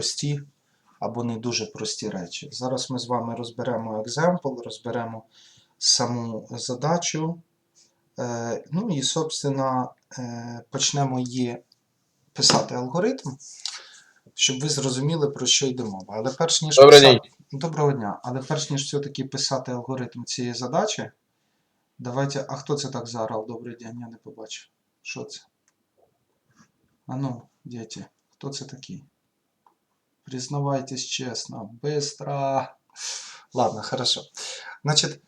прості або не дуже прості речі. Зараз ми з вами розберемо екземпл, розберемо саму задачу. Е, ну і, собственно, е, почнемо її писати алгоритм, щоб ви зрозуміли, про що йде мова. Але перш ніж Добрий писати... Доброго дня. Але перш ніж все-таки писати алгоритм цієї задачі, давайте. А хто це так заорав? Добрий день, я не побачив. Що це? А ну, діти, хто це такий? Признавайтесь чесно, быстро. Ладно, хорошо. Значить,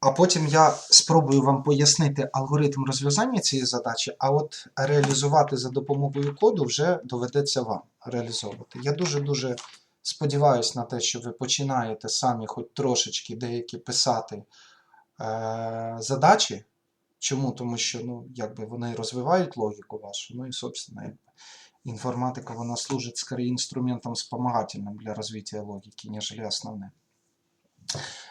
а потім я спробую вам пояснити алгоритм розв'язання цієї задачі, а от реалізувати за допомогою коду вже доведеться вам реалізовувати. Я дуже-дуже сподіваюся на те, що ви починаєте самі хоч трошечки деякі писати е- задачі. Чому? Тому що ну, якби вони розвивають логіку вашу, ну і, собственно, якби, информатика, вона служит скорее инструментом вспомогательным для развития логики, нежели основным.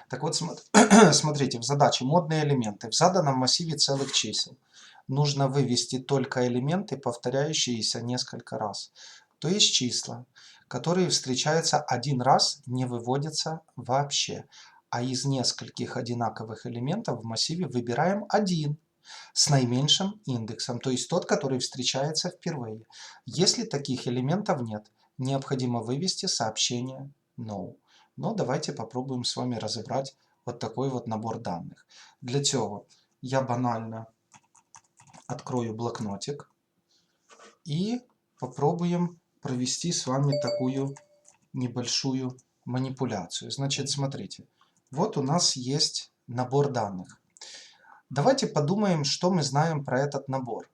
Так вот, смо- смотрите, в задаче модные элементы. В заданном массиве целых чисел нужно вывести только элементы, повторяющиеся несколько раз. То есть числа, которые встречаются один раз, не выводятся вообще. А из нескольких одинаковых элементов в массиве выбираем один с наименьшим индексом, то есть тот, который встречается впервые. Если таких элементов нет, необходимо вывести сообщение no. Но давайте попробуем с вами разобрать вот такой вот набор данных. Для цього я банально открою блокнотик и попробуем провести с вами такую небольшую манипуляцию. Значит, смотрите, вот у нас есть набор данных. Давайте подумаем, что мы знаем про этот набор.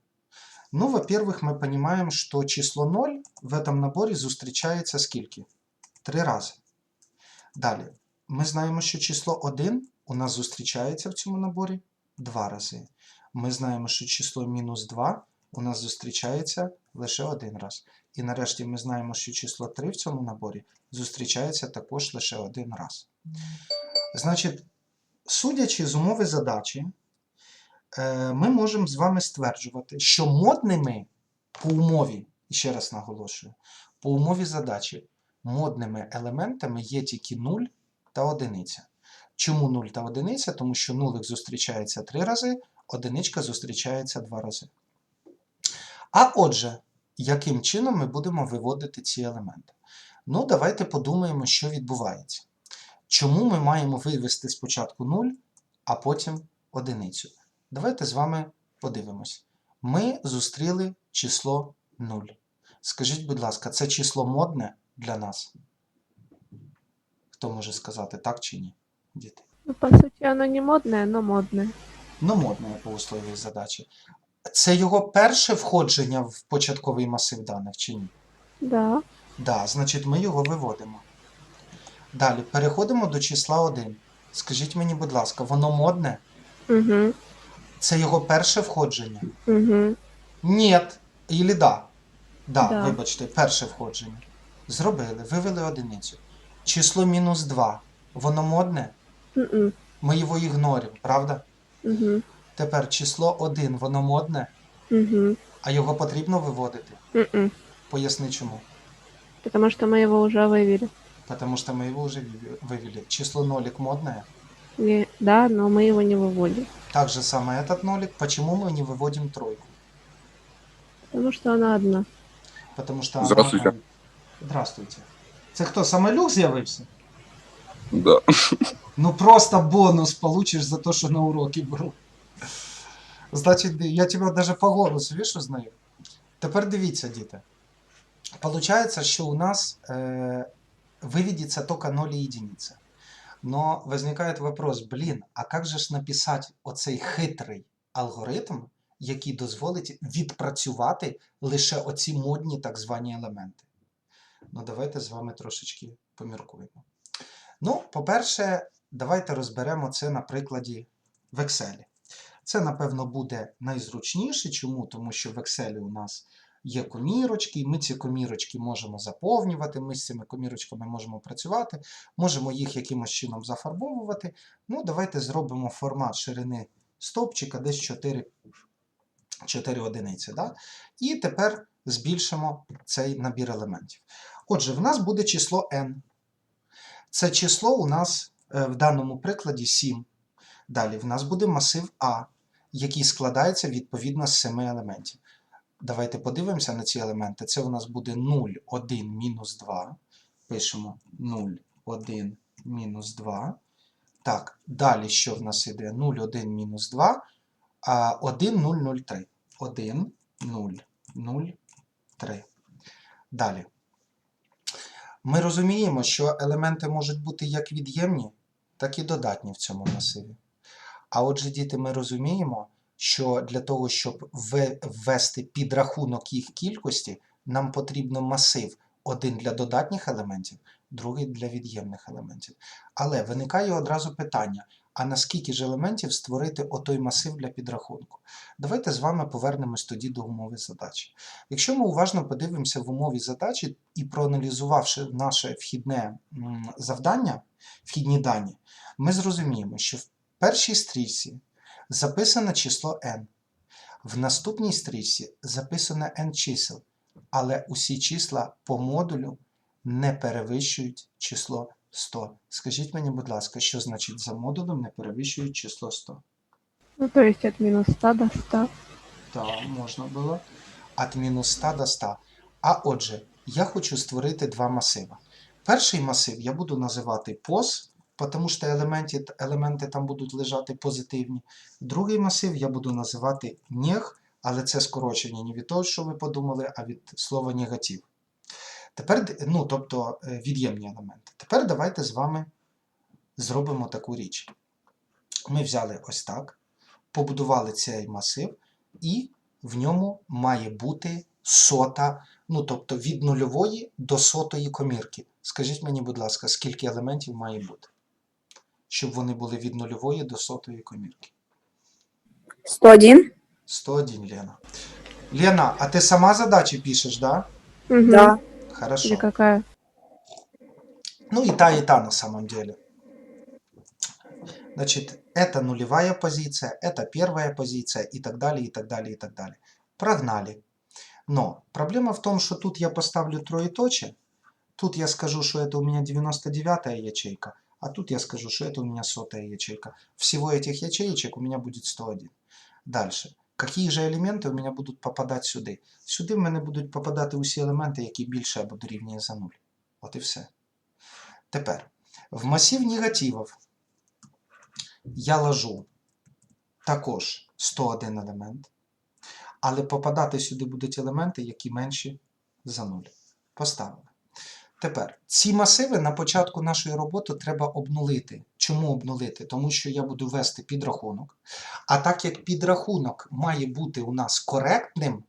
Ну, во-первых, мы понимаем, что число 0 в этом наборе зустрічається скільки? Три рази. Далі. Ми знаємо, що число 1 у нас зустрічається в цьому наборі два рази. Ми знаємо, що число мінус 2 у нас зустрічається лише один раз. І нарешті ми знаємо, що число 3 в цьому наборі зустрічається також лише один раз. Значить, судячи з умови задачі, е, ми можемо з вами стверджувати, що модними по умові, ще раз наголошую, по умові задачі модними елементами є тільки 0 та одиниця. Чому 0 та одиниця? Тому що нулик зустрічається 3 рази, одиничка зустрічається 2 рази. А отже, яким чином ми будемо виводити ці елементи? Ну, давайте подумаємо, що відбувається. Чому ми маємо вивести спочатку 0, а потім одиницю? Давайте з вами подивимось. Ми зустріли число 0. Скажіть, будь ласка, це число модне для нас? Хто може сказати, так чи ні? Діти. Ну, по сути, оно не модное, но модное. Ну, модне по условії задачі. Це його перше входження в початковий масив даних чи ні? Да. Да, значить ми його виводимо. Далі переходимо до числа 1. Скажіть мені, будь ласка, воно модне? Угу. Це його перше входження? Угу. Ні. Ілі да? Да, Да. вибачте, перше входження. Зробили, вивели одиницю. Число мінус 2. Воно модне? Угу. Ми його ігноримо, правда? Угу. Тепер число 1, воно модне, Угу. а його потрібно виводити. Угу. Поясни чому. Потому что мы его уже вывели. Потому что мы его уже выве- вывели. Число нолик модное. Не- Да, но мы его не выводим. Так же самое этот нолик. Почему мы не выводим тройку? Потому что она одна. Потому что она- Здравствуйте. Здравствуйте. Це хто, саме люк з'явився? Да. Ну просто бонус получиш за те, що на уроки беру. Значить, я тебе даже по голосу, видиш, узнаю. Тепер дивіться, діти. Получается, що у нас э, выведется только 0 и единица. Но возникает вопрос, блін, а як же ж написати оцей хитрий алгоритм, який дозволить відпрацювати лише оці модні так звані елементи? Ну, давайте з вами трошечки поміркуємо. Ну, по-перше, давайте розберемо це на прикладі в Excel. Це, напевно, буде найзручніше. Чому? Тому що в Excel у нас є комірочки, і ми ці комірочки можемо заповнювати, ми з цими комірочками можемо працювати, можемо їх якимось чином зафарбовувати. Ну, давайте зробимо формат ширини стовпчика десь 4, 4 одиниці. Да? І тепер збільшимо цей набір елементів. Отже, в нас буде число n. Це число у нас е, в даному прикладі 7. Далі в нас буде масив А, який складається відповідно з 7 елементів. Давайте подивимося на ці елементи. Це у нас буде 0, 1, мінус 2. Пишемо 0, 1, мінус 2. Так, далі що в нас іде? 0, 1, мінус 2, а 1, 0, 0, 3. 1, 0, 0, 3. Далі. Ми розуміємо, що елементи можуть бути як від'ємні, так і додатні в цьому масиві. А отже, діти, ми розуміємо, що для того, щоб ввести підрахунок їх кількості, нам потрібно масив один для додатніх елементів, другий для від'ємних елементів. Але виникає одразу питання: а наскільки ж елементів створити отой масив для підрахунку? Давайте з вами повернемось тоді до умови задачі. Якщо ми уважно подивимося в умові задачі і проаналізувавши наше вхідне завдання, вхідні дані, ми зрозуміємо, що в першій стрічці записане число n, в наступній стрічці записано n чисел, але усі числа по модулю не перевищують число 100. Скажіть мені, будь ласка, що значить за модулем не перевищують число 100? Ну, то есть от минус 100 до 100. Так, можна було. Від мінус 100 до 100. А отже, я хочу створити два масива. Перший масив я буду називати пос, тому що елементи, елементи там будуть лежати позитивні. Другий масив я буду називати нег, але це скорочення не від того, що ви подумали, а від слова негатив. Тепер, ну, тобто е, від'ємні елементи. Тепер давайте з вами зробимо таку річ. Ми взяли ось так, побудували цей масив, і в ньому має бути сота, ну тобто від нульової до сотої комірки. Скажіть мені, будь ласка, скільки елементів має бути, щоб вони були від нульової до сотої комірки? 101. 101, Лена. Лена, а ти сама задачі пишеш, да? Мгм. Да. Хорошо. Или какая? Ну и та, и та на самом деле. Значит, это нулевая позиция, это первая позиция и так далее, и так далее, и так далее. Прогнали. Но проблема в том, что тут я поставлю троеточие, тут я скажу, что это у меня 99 ячейка, а тут я скажу, что это у меня сотая ячейка. Всего этих ячеечек у меня будет 101. Дальше. Какие же елементи у мене будуть попадати сюди? Сюди в мене будуть попадати усі елементи, які більше або дорівнює за 0. От і все. Тепер, в масив негативів я ложу також 101 елемент, але попадати сюди будуть елементи, які менші за 0. Поставили. Тепер, ці масиви на початку нашої роботи треба обнулити. Чому обнулити? Тому що я буду вести підрахунок. А так як підрахунок має бути у нас коректним,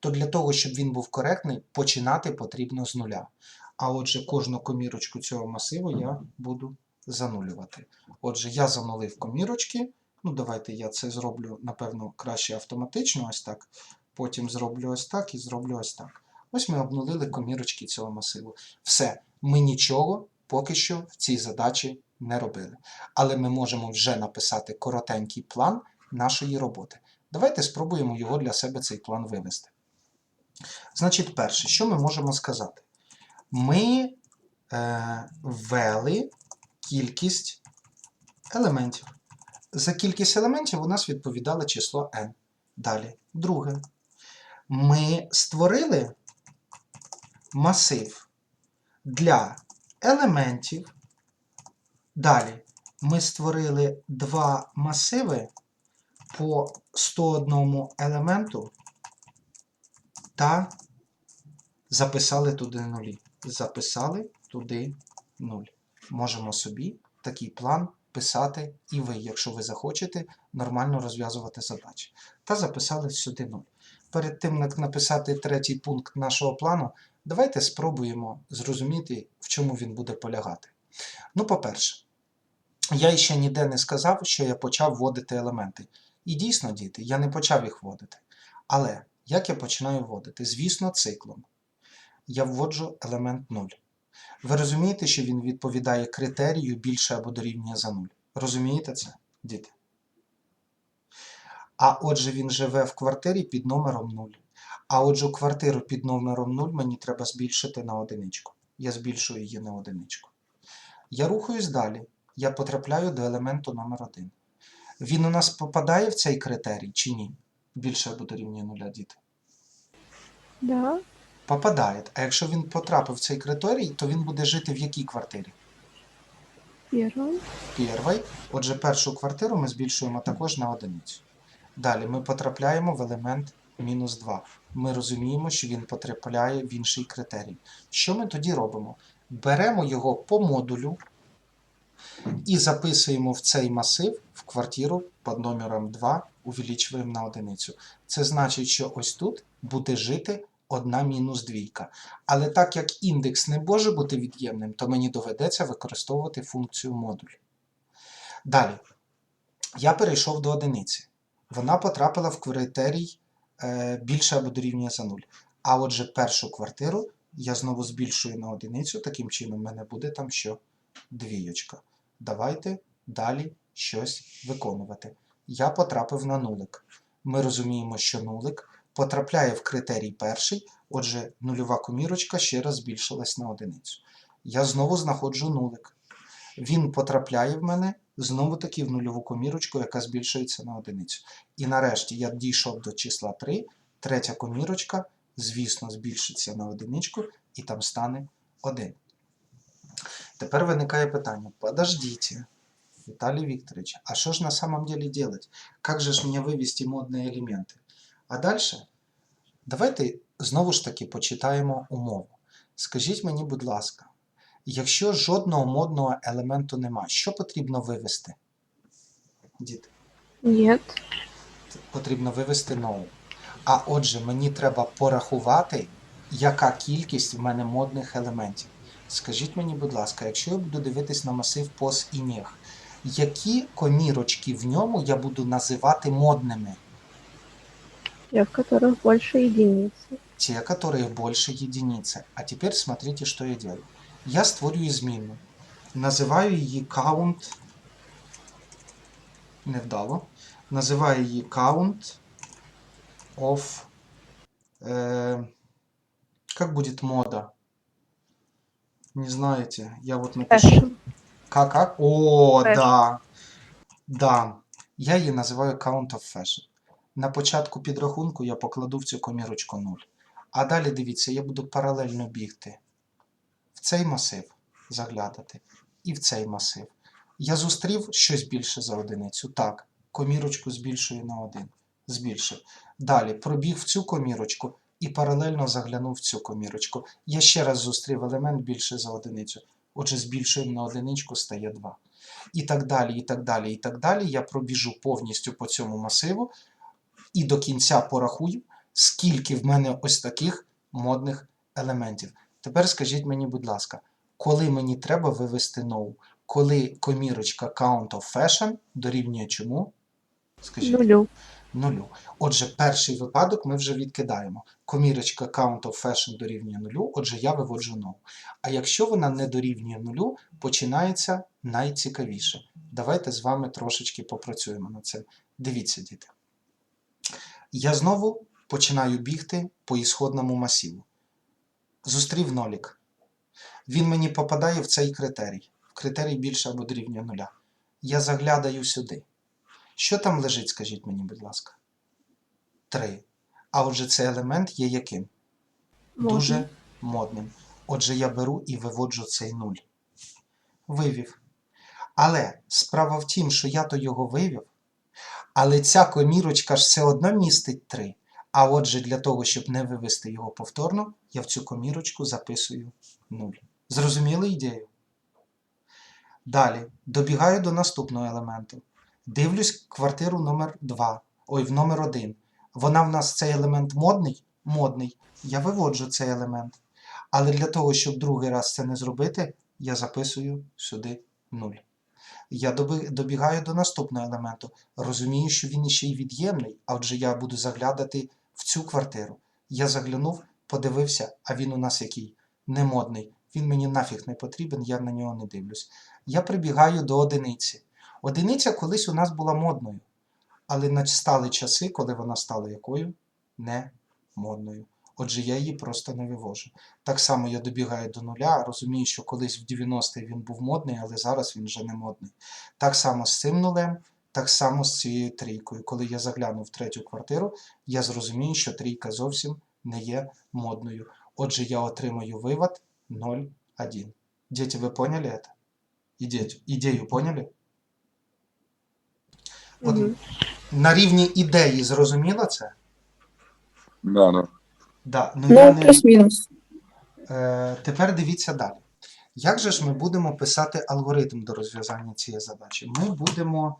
то для того, щоб він був коректний, починати потрібно з нуля. А отже, кожну комірочку цього масиву я буду занулювати. Отже, я занулив комірочки. Ну, давайте я це зроблю, напевно, краще автоматично, ось так. Потім зроблю ось так і зроблю ось так. Ось ми обнулили комірочки цього масиву. Все, ми нічого поки що в цій задачі не робили. Але ми можемо вже написати коротенький план нашої роботи. Давайте спробуємо його для себе цей план вивести. Значить, перше, що ми можемо сказати? Ми е, ввели кількість елементів. За кількість елементів у нас відповідало число n. Далі, друге. Ми створили масив для елементів. Далі ми створили два масиви по 101 елементу та записали туди нулі. Записали туди 0. Можемо собі такий план писати і ви, якщо ви захочете нормально розв'язувати задачі. Та записали сюди 0. Перед тим, як написати третій пункт нашого плану, давайте спробуємо зрозуміти, в чому він буде полягати. Ну, по-перше, я ще ніде не сказав, що я почав вводити елементи. І дійсно, діти, я не почав їх вводити. Але як я починаю вводити? Звісно, циклом. Я вводжу елемент 0. Ви розумієте, що він відповідає критерію більше або дорівнює за 0? Розумієте це, діти? А отже, він живе в квартирі під номером 0. А отже, квартиру під номером 0 мені треба збільшити на одиничку. я збільшую її на одиничку. Я рухаюсь далі. Я потрапляю до елементу номер 1. Він у нас попадає в цей критерій чи ні? Більше або дорівнює нуля діти. Да. Попадає. А якщо він потрапив в цей критерій, то він буде жити в якій квартирі? Первый. Перший. Отже, першу квартиру ми збільшуємо також на одиницю. Далі ми потрапляємо в елемент мінус 2. Ми розуміємо, що він потрапляє в інший критерій. Що ми тоді робимо? Беремо його по модулю і записуємо в цей масив в квартиру під номером 2, увеличуємо на одиницю. Це значить, що ось тут буде жити одна мінус двійка. Але так як індекс не може бути від'ємним, то мені доведеться використовувати функцію модуль. Далі. Я перейшов до одиниці. Вона потрапила в критерій більше або дорівнює за 0. А отже, першу квартиру я знову збільшую на одиницю, таким чином в мене буде там що двійочка. Давайте далі щось виконувати. Я потрапив на нулик. Ми розуміємо, що нулик потрапляє в критерій перший, отже, нульова комірочка ще раз збільшилась на одиницю. Я знову знаходжу нулик. Він потрапляє в мене знову таки в нульову комірочку, яка збільшується на одиницю. І нарешті я дійшов до числа 3, третя комірочка, звісно, збільшиться на одиничку, і там стане 1. Тепер виникає питання: подождите, Виталий Викторович, а что же на самом деле делать? Как же ж мне вывести модные элементы? А дальше давайте знову ж таки почитаємо умову. Скажіть мені, будь ласка, якщо жодного модного елементу нема, що потрібно вивести? Діти, Нет. потрібно вивести no. А отже, мені треба порахувати, яка кількість в мене модних елементів. Скажіть мені, будь ласка, якщо я буду дивитись на масив пос і нег, які комірочки в ньому я буду називати модними? Те, в которых больше единицы. те, которых больше единицы. А теперь смотрите, что я делаю. Я створюю змінну. Називаю її count. Невдало. Називаю її count of. Э, как будет мода? Не знаете? Я вот напишу. Как, как? О, Fashion. да. Да. Я її називаю count of fashion. На початку підрахунку я покладу в цю комірочку 0. А далі дивіться, я буду паралельно бігти цей масив, заглядати, і в цей масив. Я зустрів щось більше за одиницю. Так, комірочку збільшую на 1. Збільшив. Далі пробіг в цю комірочку і паралельно заглянув в цю комірочку. Я ще раз зустрів елемент більше за одиницю. Отже, збільшуємо на одиничку, стає 2. І так далі, і так далі, і так далі. Я пробіжу повністю по цьому масиву і до кінця порахую, скільки в мене ось таких модних елементів. Тепер скажіть мені, будь ласка, коли мені треба вивести no? Коли комірочка count of fashion дорівнює чому? Скажіть Нулю. нулю. Отже, перший випадок ми вже відкидаємо. Комірочка count of fashion дорівнює нулю, отже, я виводжу no. А якщо вона не дорівнює нулю, починається найцікавіше. Давайте з вами трошечки попрацюємо над цим. Дивіться, діти. Я знову починаю бігти по ісходному масиву. Зустрів нолік. Він мені попадає в цей критерій. В критерій більше або дорівнює нуля. Я заглядаю сюди. Що там лежить, скажіть мені, будь ласка? 3. А отже, цей елемент є яким? Можно. Дуже модним. Отже, я беру і виводжу цей 0. Вивів. Але справа в тім, що я то його вивів, але ця комірочка ж все одно містить 3. А отже, для того, щоб не вивести його повторно, я в цю комірочку записую 0. Зрозуміли ідею? Далі добігаю до наступного елементу. Дивлюсь квартиру номер 2. Ой, в номер 1. Вона в нас цей елемент модний? Модний. Я виводжу цей елемент. Але для того, щоб другий раз це не зробити, я записую сюди 0. Я добігаю до наступного елементу. Розумію, що він іще й від'ємний, а отже я буду заглядати в цю квартиру. Я заглянув, подивився, а він у нас який? Не модний. Він мені нафіг не потрібен, я на нього не дивлюсь. Я прибігаю до одиниці. Одиниця колись у нас була модною, але настали часи, коли вона стала якою? Не модною. Отже, я її просто не вивожу. Так само я добігаю до нуля, розумію, що колись в 90-й він був модний, але зараз він вже не модний. Так само з цим нулем, так само з цією трійкою. Коли я загляну в третю квартиру, я зрозумію, що трійка зовсім не є модною. Отже, я отримаю вивод 0,1. Дети, вы поняли это? Идею поняли? От Мгм. на рівні ідеї зрозуміло це? Да, да. Да, ну, я Ну, не... плюс-мінус. Е, тепер дивіться далі. Як же ж ми будемо писати алгоритм до розв'язання цієї задачі? Ми будемо.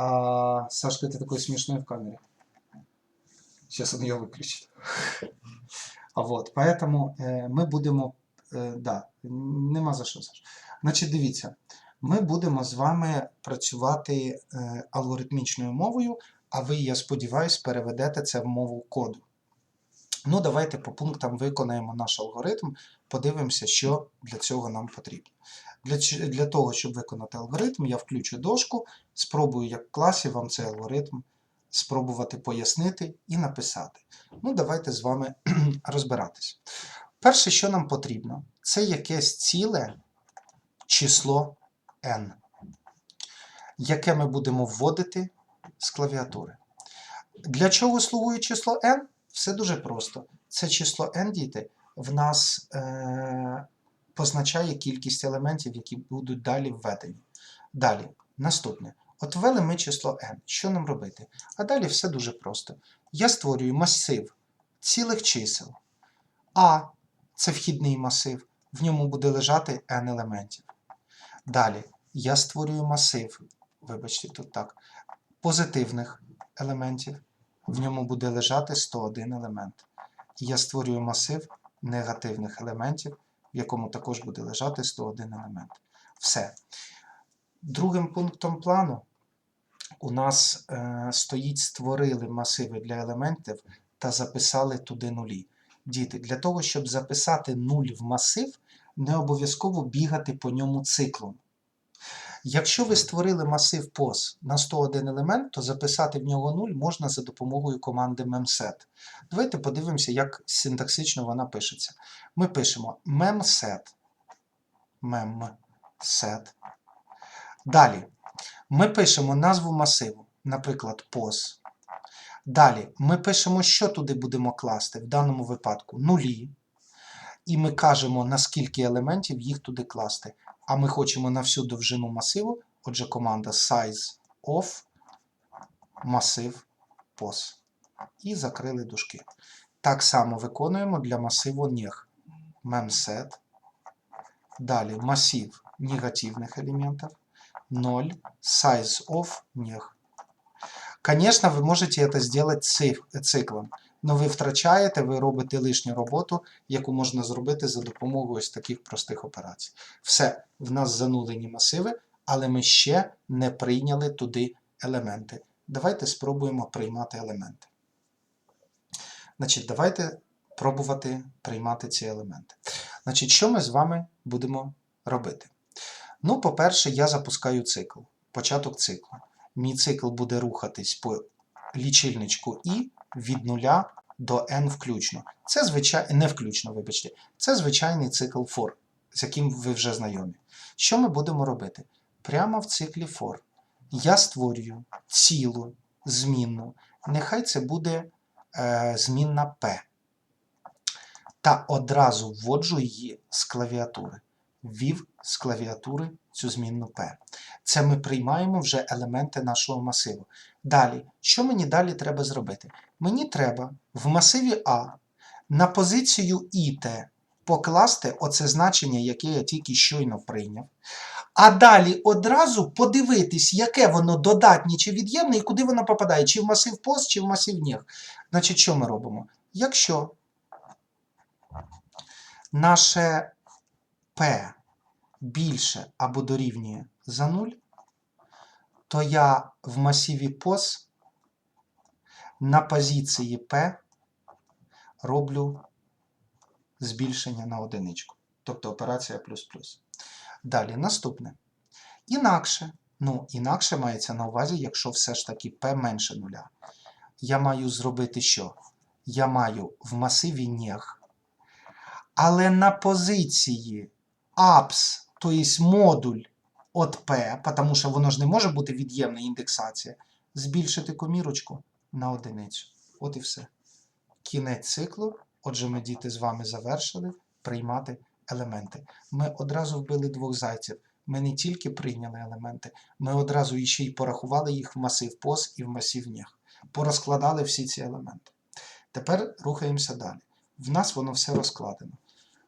А, Сашка, ти такий смішний в камері. Сейчас он ее выключит. Вот, поэтому е, ми будемо. Е, да, нема за що, Саш. Значить, дивіться, ми будемо з вами працювати е, алгоритмічною мовою, а ви, я сподіваюся, переведете це в мову коду. Ну, давайте по пунктам виконаємо наш алгоритм, подивимося, що для цього нам потрібно. Для, для того, щоб виконати алгоритм, я включу дошку, спробую, як в класі вам цей алгоритм спробувати пояснити і написати. Ну, давайте з вами розбиратись. Перше, що нам потрібно, це якесь ціле число n, яке ми будемо вводити з клавіатури. Для чого слугує число n? Все дуже просто. Це число n, діти, в нас е- позначає кількість елементів, які будуть далі введені. Далі, наступне. От ввели ми число n. Що нам робити? А далі все дуже просто. Я створюю масив цілих чисел. А це вхідний масив, в ньому буде лежати n елементів. Далі я створюю масив, вибачте, тут так, позитивних елементів, в ньому буде лежати 101 елемент. Я створюю масив негативних елементів, в якому також буде лежати 101 елемент. Все. Другим пунктом плану у нас е, стоїть створили масиви для елементів та записали туди нулі. Діти, для того, щоб записати нуль в масив, не обов'язково бігати по ньому циклом. Якщо ви створили масив POS на 101 елемент, то записати в нього 0 можна за допомогою команди memset. Давайте подивимося, як синтаксично вона пишеться. Ми пишемо memset. memset. Далі ми пишемо назву масиву, наприклад, POS. Далі ми пишемо, що туди будемо класти, в даному випадку нулі. І ми кажемо, на скільки елементів їх туди класти. А ми хочемо на всю довжину масиву, отже, команда size of масив pos. І закрили дужки. Так само виконуємо для масиву neg. memset. Далі масив негативних елементів. 0. Size of neg. Конечно, ви можете это сделать циклом, но ви втрачаєте, ви робите лишню роботу, яку можна зробити за допомогою ось таких простих операцій. Все, в нас занулені масиви, але ми ще не прийняли туди елементи. Давайте спробуємо приймати елементи. Значить, давайте пробувати приймати ці елементи. Значить, що ми з вами будемо робити? Ну, по-перше, я запускаю цикл, початок циклу. Мій цикл буде рухатись по лічильничку І від 0 до n включно. Це звичай... не включно, вибачте. Це звичайний цикл for, з яким ви вже знайомі. Що ми будемо робити? Прямо в циклі for я створюю цілу змінну. Нехай це буде е, змінна P. Та одразу вводжу її з клавіатури. Ввів з клавіатури цю змінну P. Це ми приймаємо вже елементи нашого масиву. Далі, що мені далі треба зробити? Мені треба в масиві А на позицію ІТ покласти оце значення, яке я тільки щойно прийняв. А далі одразу подивитись, яке воно додатнє чи від'ємне, і куди воно попадає, чи в масив пост, чи в масив ніг. Значить, що ми робимо? Якщо наше P більше або дорівнює за 0, то я в масиві POS на позиції P роблю збільшення на одиничку. Тобто операція плюс-плюс. Далі наступне. Інакше. Ну, інакше мається на увазі, якщо все ж таки P менше нуля. Я маю зробити що? я маю в масиві нег, але на позиції apps, тобто модуль от P, тому що воно ж не може бути від'ємна індексація, збільшити комірочку на одиницю. От і все. Кінець циклу. Отже, ми діти з вами завершили приймати елементи. Ми одразу вбили двох зайців. Ми не тільки прийняли елементи, ми одразу іще й порахували їх в масив пос і в масив нєг. Порозкладали всі ці елементи. Тепер рухаємося далі. В нас воно все розкладено.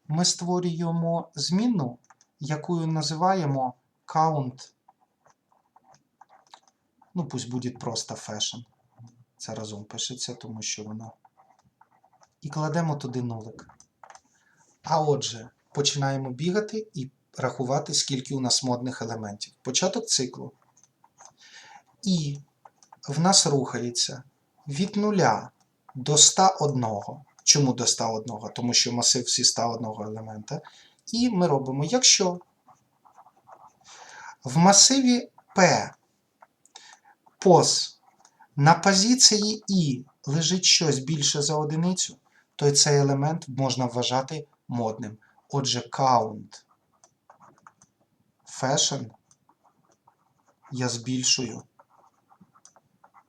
Ми створюємо змінну, яку називаємо count. Ну, пусть буде просто fashion. Це разом пишеться, тому що воно. І кладемо туди нулик. А отже, починаємо бігати і рахувати, скільки у нас модних елементів. Початок циклу. І в нас рухається від 0 до 101. Чому до 101? Тому що масив всі 101 елемента. І ми робимо, якщо в масиві P пос на позиції І лежить щось більше за одиницю, то цей елемент можна вважати модним. Отже, count fashion я збільшую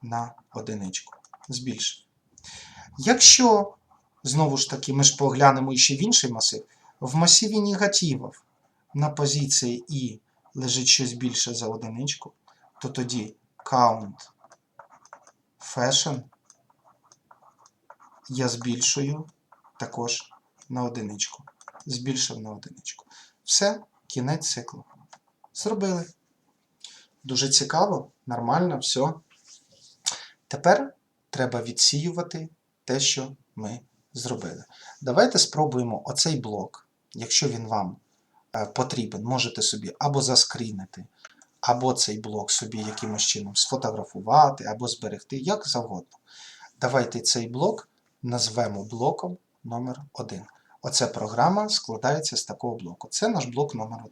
на одиничку. Збільшую. Якщо, знову ж таки, ми ж поглянемо ще в інший масив, в масиві негативів на позиції І лежить щось більше за одиничку, то тоді count fashion я збільшую також на одиничку. Збільшив на одиничку. Все, кінець циклу. Зробили. Дуже цікаво, нормально, все. Тепер треба відсіювати те, що ми зробили. Давайте спробуємо оцей блок, якщо він вам е, потрібен, можете собі або заскрінити, або цей блок собі якимось чином сфотографувати, або зберегти, як завгодно. Давайте цей блок назвемо блоком номер 1 Оця програма складається з такого блоку. Це наш блок номер 1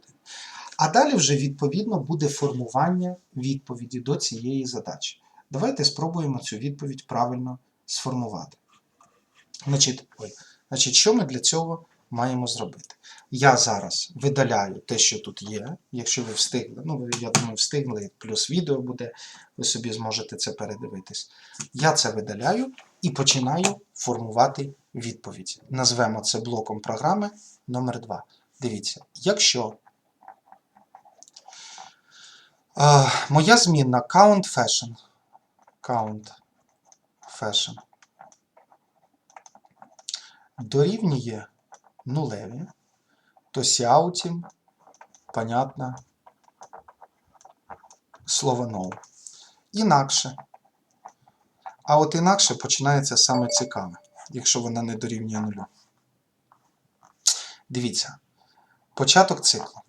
А далі вже відповідно буде формування відповіді до цієї задачі. Давайте спробуємо цю відповідь правильно сформувати. Значить, ой, значить, що ми для цього маємо зробити? Я зараз видаляю те, що тут є. Якщо ви встигли, ну, я думаю, встигли, плюс відео буде, ви собі зможете це передивитись. Я це видаляю і починаю формувати відповідь. Назвемо це блоком програми номер 2 Дивіться, якщо е, моя змінна count fashion, count fashion дорівнює нулеві, то сяутім, понятно, слово no. Інакше. А от інакше починається саме цікаве, якщо вона не дорівнює нулю. Дивіться, початок циклу.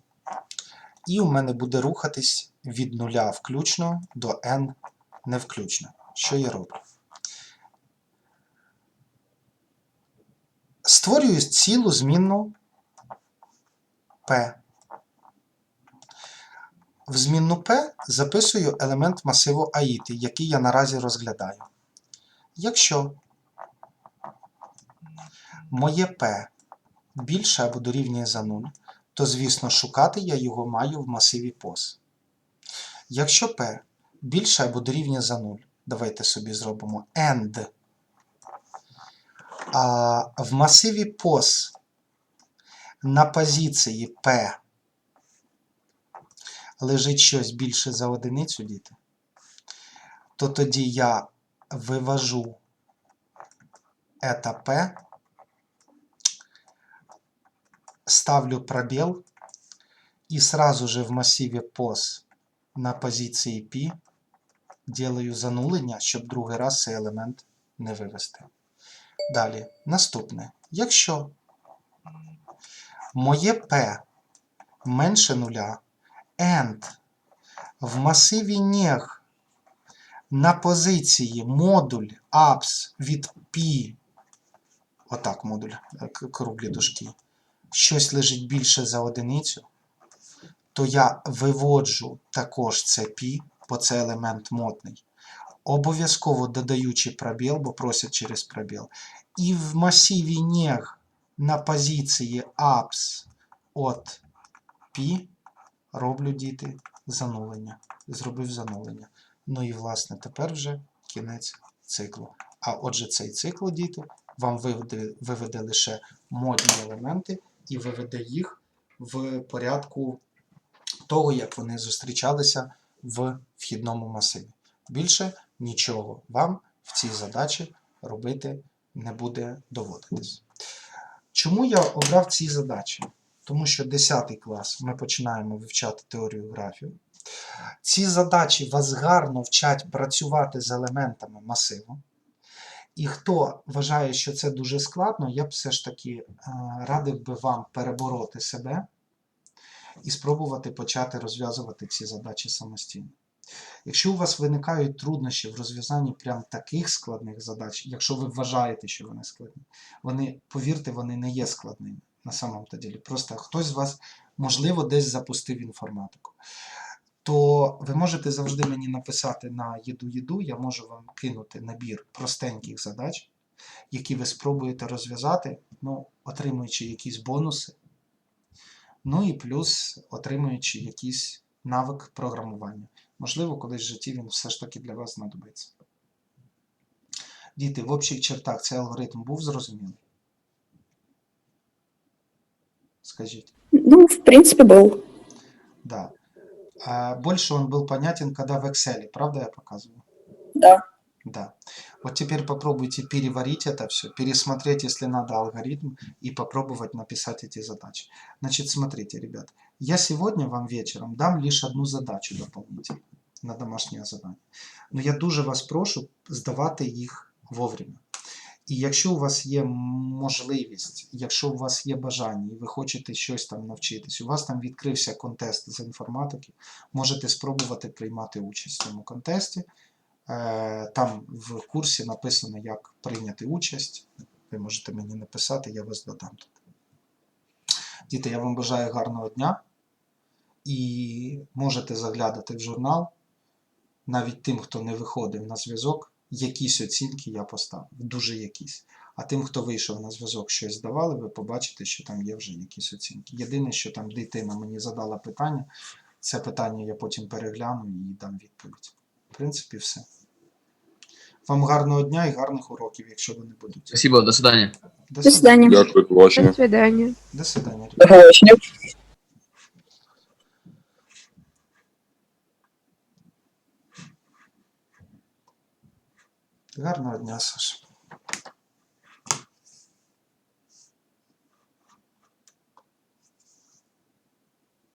І у мене буде рухатись від нуля включно до n не включно. Що я роблю? Створюю цілу змінну P. В змінну P записую елемент масиву аїти, який я наразі розглядаю. Якщо моє P більше або дорівнює за 0, то, звісно, шукати я його маю в масиві POS. Якщо P більше або дорівнює за 0, давайте собі зробимо AND. А в масиві POS на позиції P лежить щось більше за одиницю, діти, то тоді я вивожу это P, ставлю пробел и сразу же в массиве POS на позиції P делаю занулення, щоб другий раз цей елемент не вивести. Далі, наступне. Якщо моє P менше нуля, and. В масиві нег на позиції модуль apps від P, отак модуль, е, круглі дужки, щось лежить більше за одиницю, то я виводжу також це P, бо це елемент модний. Обов'язково додаючи пробіл, бо просять через пробіл. І в масиві нег на позиції апс от пі роблю діти занулення. Зробив занулення. Ну і власне тепер вже кінець циклу. А отже, цей цикл, діти, вам виведе, виведе лише модні елементи і виведе їх в порядку того, як вони зустрічалися в вхідному масиві. Більше нічого вам в цій задачі робити не буде доводитись. Чому я обрав ці задачі? Тому що 10 клас ми починаємо вивчати теорію графів. Ці задачі вас гарно вчать працювати з елементами масиву. І хто вважає, що це дуже складно, я б все ж таки е, радив би вам перебороти себе і спробувати почати розв'язувати ці задачі самостійно. Якщо у вас виникають труднощі в розв'язанні прям таких складних задач, якщо ви вважаєте, що вони складні, вони, повірте, вони не є складними на самому то ділі. Просто хтось з вас, можливо, десь запустив інформатику. То ви можете завжди мені написати на їду-їду, я можу вам кинути набір простеньких задач, які ви спробуєте розв'язати, ну, отримуючи якісь бонуси, ну і плюс отримуючи якийсь навик програмування. Можливо, колись в житті він все ж таки для вас знадобиться. Діти, в общих чертах цей алгоритм був зрозумілий? Скажіть. Ну, в принципе, был. Да. А больше он был понятен, когда в Excel, правда я показываю? Да. Да. Вот теперь попробуйте переварить это все, пересмотреть, если надо, алгоритм и попробовать написать эти задачи. Значит, смотрите, ребят, я сегодня вам вечером дам лишь одну задачу дополнительно на домашнее задание. Но я дуже вас прошу здавати їх вовремя. І якщо у вас є можливість, якщо у вас є бажання і ви хочете щось там навчитись, у вас там відкрився контест з інформатики, можете спробувати приймати участь в цьому контесті. Е, Там в курсі написано, як прийняти участь. Ви можете мені написати, я вас додам тут. Діти, я вам бажаю гарного дня і можете заглядати в журнал, навіть тим, хто не виходив на зв'язок, якісь оцінки я поставив, дуже якісь. А тим, хто вийшов на зв'язок, щось здавали, ви побачите, що там є вже якісь оцінки. Єдине, що там дитина мені задала питання, це питання я потім перегляну і дам відповідь. В принципі, все. Вам гарного дня і гарних уроків, якщо вони будуть. Спасибо, до свидания. До свидания. Дякую, до побачення. До свидания. До свидання. Гарного дня, Саша.